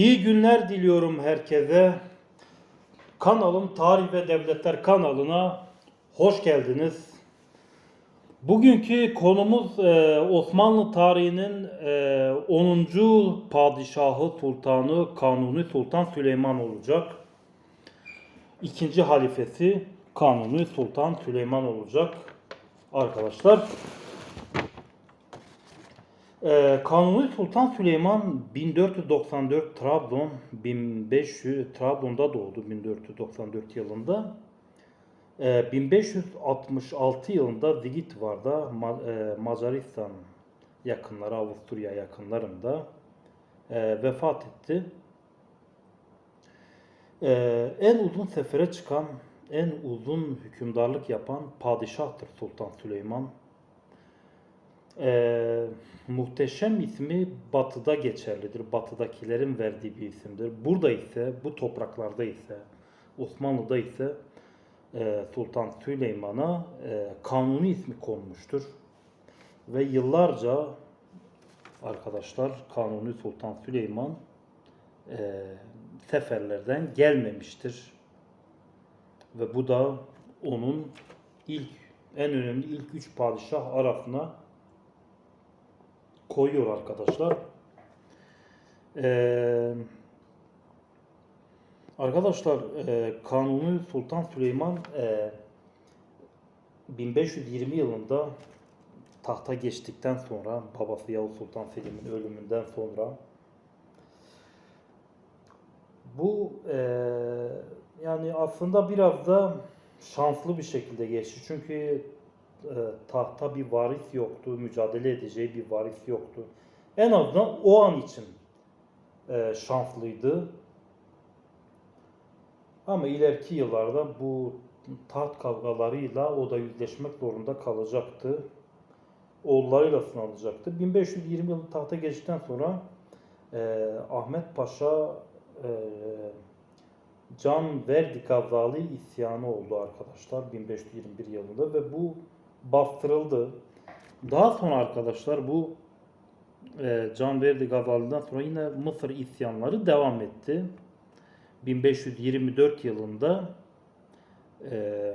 İyi günler diliyorum herkese. Kanalım Tarih ve Devletler kanalına hoş geldiniz. Bugünkü konumuz e, Osmanlı tarihinin e, 10. padişahı sultanı Kanuni Sultan Süleyman olacak. İkinci halifesi Kanuni Sultan Süleyman olacak arkadaşlar. Ee, Kanuni Sultan Süleyman 1494 Trabzon 1500 Trabzon'da doğdu 1494 yılında. Ee, 1566 yılında Zigitvar'da Ma- e, Macaristan yakınları Avusturya yakınlarında e, vefat etti. Ee, en uzun sefere çıkan, en uzun hükümdarlık yapan padişahtır Sultan Süleyman. Ee, muhteşem ismi batıda geçerlidir. Batıdakilerin verdiği bir isimdir. Burada ise, bu topraklarda ise, Osmanlı'da ise e, Sultan Süleyman'a e, kanuni ismi konmuştur. Ve yıllarca arkadaşlar Kanuni Sultan Süleyman e, seferlerden gelmemiştir. Ve bu da onun ilk en önemli ilk üç padişah arasına koyuyor arkadaşlar. Ee, arkadaşlar e, Kanuni Sultan Süleyman e, 1520 yılında tahta geçtikten sonra babası Yavuz Sultan Selim'in ölümünden sonra bu e, yani aslında biraz da şanslı bir şekilde geçti. Çünkü tahta bir varis yoktu, mücadele edeceği bir varis yoktu. En azından o an için e, şanslıydı. Ama ileriki yıllarda bu taht kavgalarıyla o da yüzleşmek zorunda kalacaktı. Oğullarıyla sınanacaktı. 1520 yılı tahta geçtikten sonra e, Ahmet Paşa e, Can Verdi Gazalı isyanı oldu arkadaşlar 1521 yılında ve bu bastırıldı. Daha sonra arkadaşlar bu e, Can Verdi Gazalı'dan sonra yine Mısır isyanları devam etti. 1524 yılında e,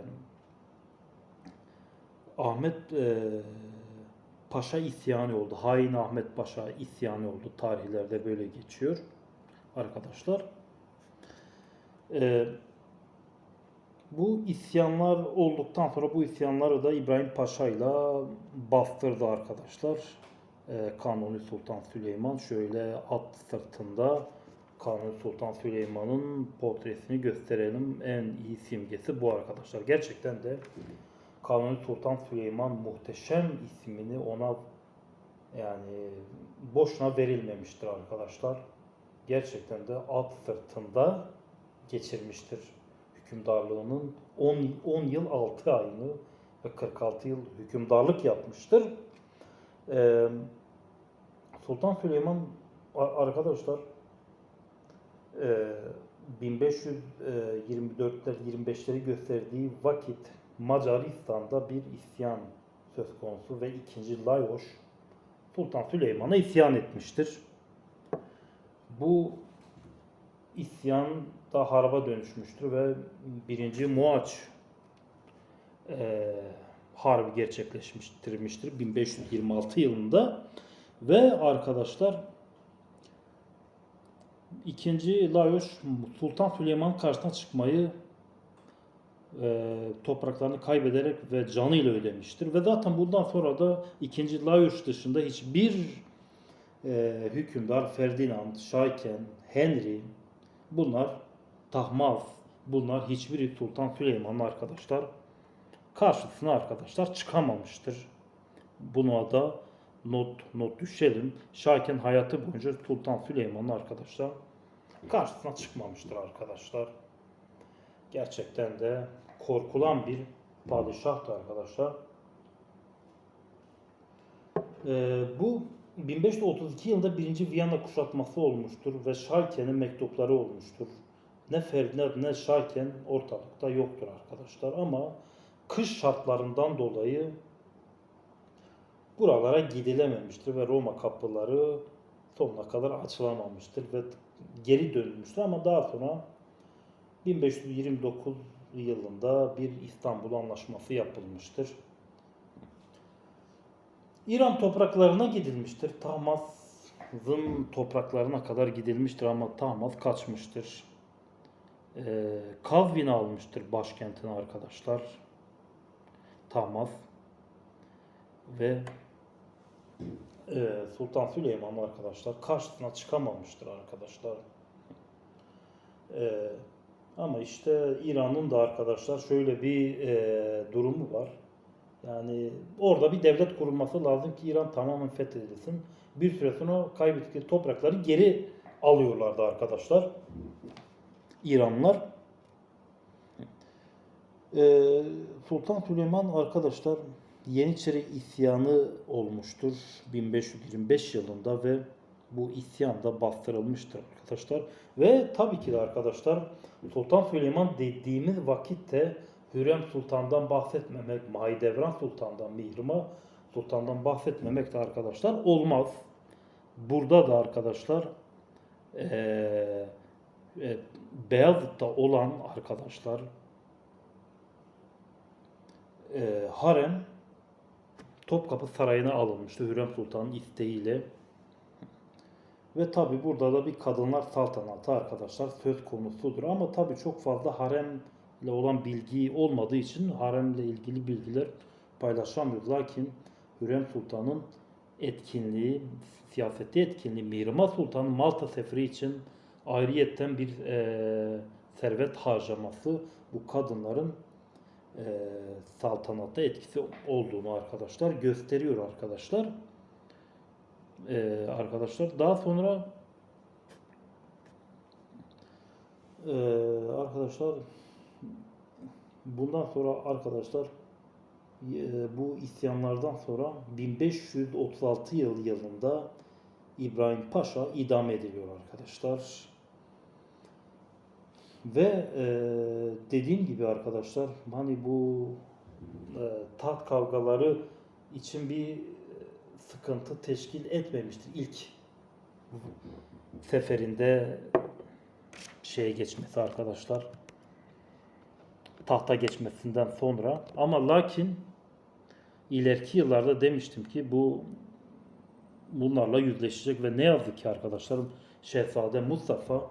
Ahmet e, Paşa isyanı oldu. Hain Ahmet Paşa isyanı oldu. Tarihlerde böyle geçiyor arkadaşlar. E, bu isyanlar olduktan sonra bu isyanları da İbrahim Paşa ile bastırdı arkadaşlar. Ee, Kanuni Sultan Süleyman şöyle at sırtında Kanuni Sultan Süleyman'ın portresini gösterelim. En iyi simgesi bu arkadaşlar. Gerçekten de Kanuni Sultan Süleyman muhteşem ismini ona yani boşuna verilmemiştir arkadaşlar. Gerçekten de at sırtında geçirmiştir hükümdarlığının 10, 10 yıl 6 ayını ve 46 yıl hükümdarlık yapmıştır. Ee, Sultan Süleyman arkadaşlar e, 1524'ler 25'leri gösterdiği vakit Macaristan'da bir isyan söz konusu ve 2. Lajos Sultan Süleyman'a isyan etmiştir. Bu isyan da haraba dönüşmüştür ve birinci Muaç e, harbi gerçekleştirmiştir 1526 yılında. Ve arkadaşlar ikinci Lajos Sultan Süleyman karşısına çıkmayı e, topraklarını kaybederek ve canıyla ödemiştir. Ve zaten bundan sonra da ikinci Lajos dışında hiçbir e, hükümdar Ferdinand, Şayken, Henry bunlar Tahmaz bunlar hiçbiri Sultan Süleyman'ın arkadaşlar karşısına arkadaşlar çıkamamıştır. Buna da not not düşelim. Şaken hayatı boyunca Sultan Süleyman'ın arkadaşlar karşısına çıkmamıştır arkadaşlar. Gerçekten de korkulan bir padişahtı arkadaşlar. Ee, bu 1532 yılında 1. Viyana kuşatması olmuştur ve Şarken'in mektupları olmuştur. Ne Ferdinand ne Şarken ortalıkta yoktur arkadaşlar ama kış şartlarından dolayı buralara gidilememiştir ve Roma kapıları sonuna kadar açılamamıştır ve geri dönülmüştür ama daha sonra 1529 yılında bir İstanbul Anlaşması yapılmıştır. İran topraklarına gidilmiştir. Tahmas'ın topraklarına kadar gidilmiştir ama Tahmas kaçmıştır. Ee, Kazvin'i almıştır başkentine arkadaşlar. Tahmas ve e, Sultan Süleyman arkadaşlar karşısına çıkamamıştır arkadaşlar. E, ama işte İran'ın da arkadaşlar şöyle bir e, durumu var. Yani orada bir devlet kurulması lazım ki İran tamamen fethedilsin. Bir süre sonra kaybettikleri toprakları geri alıyorlardı arkadaşlar. İranlılar. Ee, Sultan Süleyman arkadaşlar Yeniçeri isyanı olmuştur 1525 yılında ve bu isyan da bastırılmıştır arkadaşlar. Ve tabii ki de arkadaşlar Sultan Süleyman dediğimiz vakitte Hürrem Sultan'dan bahsetmemek, Mahidevran Sultan'dan, Mihrimah Sultan'dan bahsetmemek de arkadaşlar olmaz. Burada da arkadaşlar eee e, Beyazıt'ta olan arkadaşlar e, harem Topkapı Sarayı'na alınmıştı Hürrem Sultan'ın isteğiyle. Ve tabi burada da bir kadınlar saltanatı arkadaşlar söz konusudur. Ama tabi çok fazla haremle olan bilgi olmadığı için haremle ilgili bilgiler paylaşamıyoruz. Lakin Hürrem Sultan'ın etkinliği, siyaseti etkinliği, Mihrimah Sultan'ın Malta seferi için ayrıyetten bir e, servet harcaması bu kadınların e, saltanatta etkisi olduğunu arkadaşlar gösteriyor arkadaşlar. E, arkadaşlar daha sonra e, arkadaşlar bundan sonra arkadaşlar e, bu isyanlardan sonra 1536 yıl yılında İbrahim Paşa idam ediliyor arkadaşlar. Ve e, dediğim gibi arkadaşlar hani bu e, taht kavgaları için bir sıkıntı teşkil etmemiştir. İlk seferinde şeye geçmesi arkadaşlar tahta geçmesinden sonra ama lakin ileriki yıllarda demiştim ki bu bunlarla yüzleşecek ve ne yazık ki arkadaşlarım Şehzade Mustafa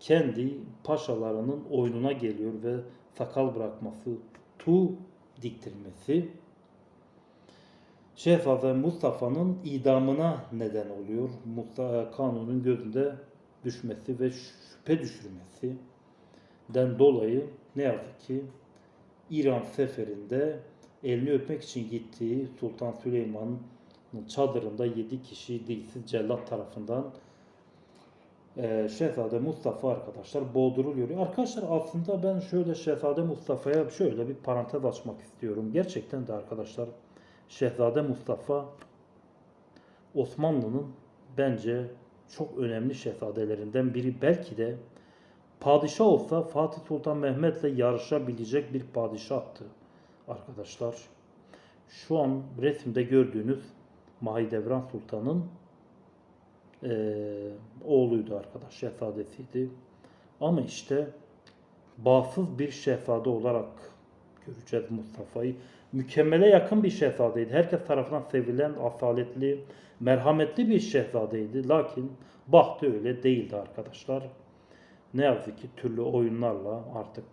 kendi paşalarının oyununa geliyor ve sakal bırakması, tu diktirmesi Şehzade Mustafa'nın idamına neden oluyor. Kanun'un gözünde düşmesi ve şüphe düşürmesi den dolayı ne yazık ki İran seferinde elini öpmek için gittiği Sultan Süleyman'ın çadırında 7 kişi dilsiz cellat tarafından e, Şehzade Mustafa arkadaşlar boğduruluyor. Arkadaşlar aslında ben şöyle Şehzade Mustafa'ya şöyle bir parantez açmak istiyorum. Gerçekten de arkadaşlar Şehzade Mustafa Osmanlı'nın bence çok önemli şehzadelerinden biri. Belki de padişah olsa Fatih Sultan Mehmet'le yarışabilecek bir padişahtı arkadaşlar. Şu an resimde gördüğünüz Mahidevran Sultan'ın eee, oğluydu arkadaş, şehzadesiydi. Ama işte bağımsız bir şehzade olarak göreceğiz Mustafa'yı. Mükemmele yakın bir şehzadeydi. Herkes tarafından sevilen, asaletli, merhametli bir şehzadeydi. Lakin bahtı öyle değildi arkadaşlar. Ne yazık ki türlü oyunlarla artık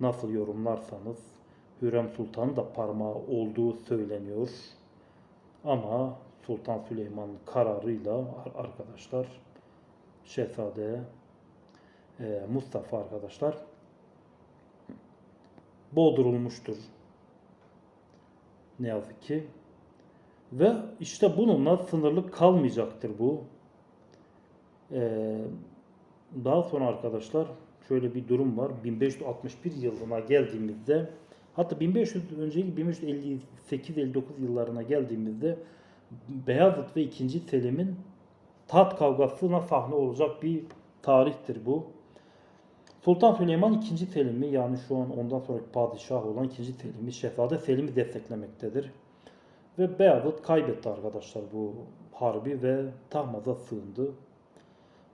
nasıl yorumlarsanız Hürrem Sultan da parmağı olduğu söyleniyor. Ama Sultan Süleyman kararıyla ar- arkadaşlar Şehzade e, Mustafa arkadaşlar boğdurulmuştur. Ne yazık ki. Ve işte bununla sınırlı kalmayacaktır bu. Ee, daha sonra arkadaşlar şöyle bir durum var. 1561 yılına geldiğimizde hatta 1500 önceki 1558-59 yıllarına geldiğimizde Beyazıt ve 2. Selim'in taht kavgasına sahne olacak bir tarihtir bu. Sultan Süleyman 2. Selim'i yani şu an ondan sonraki padişah olan 2. Selim'i Şehzade Selim'i desteklemektedir. Ve Beyazıt kaybetti arkadaşlar bu harbi ve Tahmaz'a sığındı.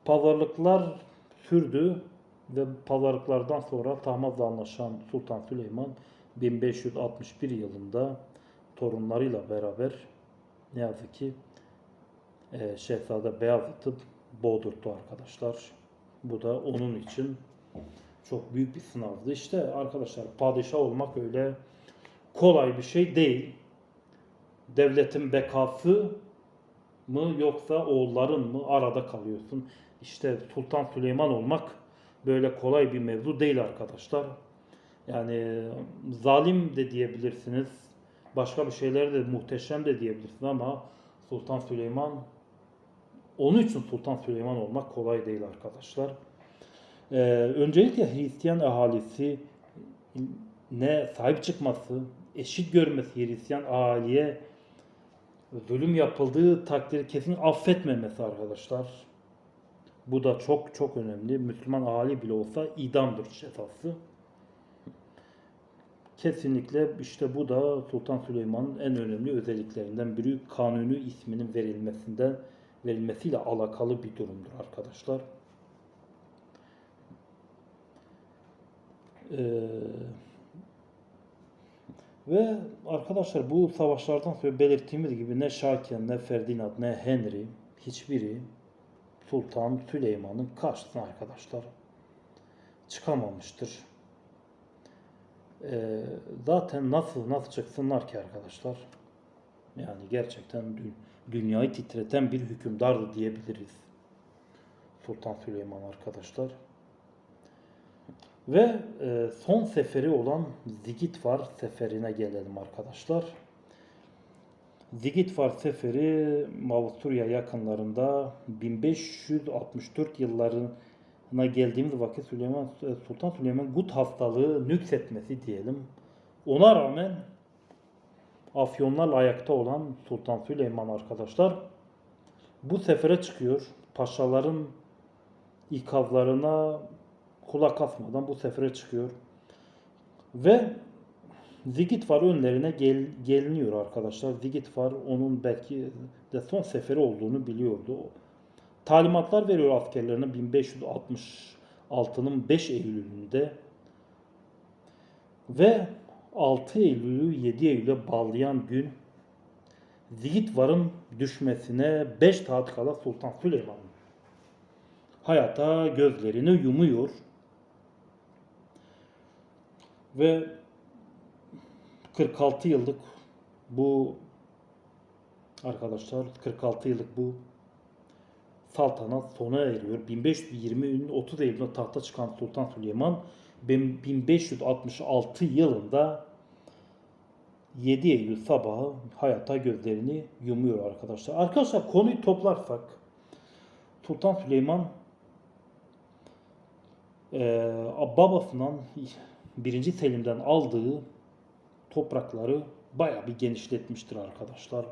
Pazarlıklar sürdü ve pazarlıklardan sonra Tahmaz'la anlaşan Sultan Süleyman 1561 yılında torunlarıyla beraber ne yazık ki e, Şehzade Beyazıt'ı boğdurttu arkadaşlar. Bu da onun için çok büyük bir sınavdı. İşte arkadaşlar padişah olmak öyle kolay bir şey değil. Devletin bekası mı yoksa oğulların mı arada kalıyorsun. İşte Sultan Süleyman olmak böyle kolay bir mevzu değil arkadaşlar. Yani zalim de diyebilirsiniz. Başka bir şeyler de muhteşem de diyebilirsiniz ama Sultan Süleyman onun için Sultan Süleyman olmak kolay değil arkadaşlar. Ee, öncelikle Hristiyan ahalisi ne sahip çıkması, eşit görmesi Hristiyan ahaliye zulüm yapıldığı takdirde kesin affetmemesi arkadaşlar. Bu da çok çok önemli. Müslüman ahali bile olsa idamdır cezası. Kesinlikle işte bu da Sultan Süleyman'ın en önemli özelliklerinden biri kanuni isminin verilmesinden verilmesiyle alakalı bir durumdur arkadaşlar. Ee, ve arkadaşlar bu savaşlardan sonra belirttiğimiz gibi ne Şaken, ne Ferdinand, ne Henry hiçbiri Sultan Süleyman'ın karşısına arkadaşlar çıkamamıştır. Ee, zaten nasıl nasıl çıksınlar ki arkadaşlar? Yani gerçekten dü- dünyayı titreten bir hükümdardı diyebiliriz. Sultan Süleyman arkadaşlar. Ve e, son seferi olan Zigitvar seferine gelelim arkadaşlar. Zigitvar seferi Avusturya yakınlarında 1564 yıllarına geldiğimiz vakit Süleyman Sultan Süleyman gut hastalığı nüksetmesi diyelim. Ona rağmen afyonlarla ayakta olan Sultan Süleyman arkadaşlar bu sefere çıkıyor. Paşaların ikazlarına kulak asmadan bu sefere çıkıyor. Ve Zigitvar önlerine gel, geliniyor arkadaşlar. Zigitvar onun belki de son seferi olduğunu biliyordu. Talimatlar veriyor askerlerine 1566'nın 5 Eylül'ünde ve 6 Eylül'ü 7 Eylül'e bağlayan gün Zigitvar'ın düşmesine 5 saat kala Sultan Süleyman hayata gözlerini yumuyor. Ve 46 yıllık bu arkadaşlar 46 yıllık bu saltanat sona eriyor. 1520'nin 30 Eylül'de tahta çıkan Sultan Süleyman 1566 yılında 7 Eylül sabahı hayata gözlerini yumuyor arkadaşlar. Arkadaşlar konuyu toplarsak Sultan Süleyman eee babasından 1. Selim'den aldığı toprakları bayağı bir genişletmiştir arkadaşlar.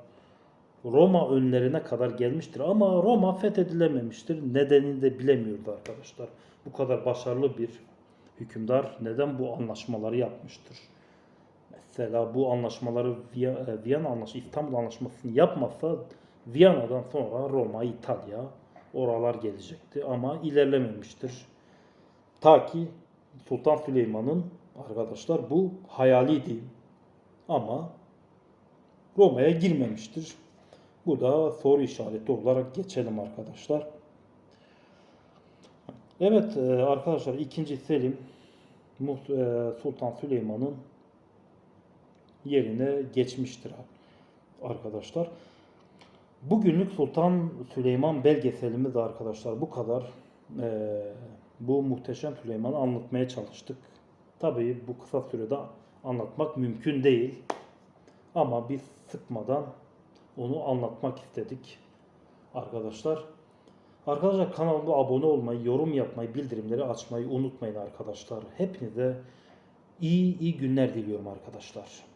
Roma önlerine kadar gelmiştir ama Roma fethedilememiştir. Nedenini de bilemiyordu arkadaşlar. Bu kadar başarılı bir hükümdar neden bu anlaşmaları yapmıştır? Mesela bu anlaşmaları e, Viyana Anlaşması, İstanbul Anlaşması'nı yapmasa Viyana'dan sonra Roma, İtalya oralar gelecekti ama ilerlememiştir. Ta ki Sultan Süleyman'ın arkadaşlar bu hayaliydi ama Roma'ya girmemiştir. Bu da soru işareti olarak geçelim arkadaşlar. Evet e, arkadaşlar 2. Selim e, Sultan Süleyman'ın yerine geçmiştir arkadaşlar. Bugünlük Sultan Süleyman belgeselimiz arkadaşlar bu kadar. E, bu muhteşem Süleyman'ı anlatmaya çalıştık. Tabii bu kısa sürede anlatmak mümkün değil. Ama biz sıkmadan onu anlatmak istedik arkadaşlar. Arkadaşlar kanalıma abone olmayı, yorum yapmayı, bildirimleri açmayı unutmayın arkadaşlar. Hepinize iyi iyi günler diliyorum arkadaşlar.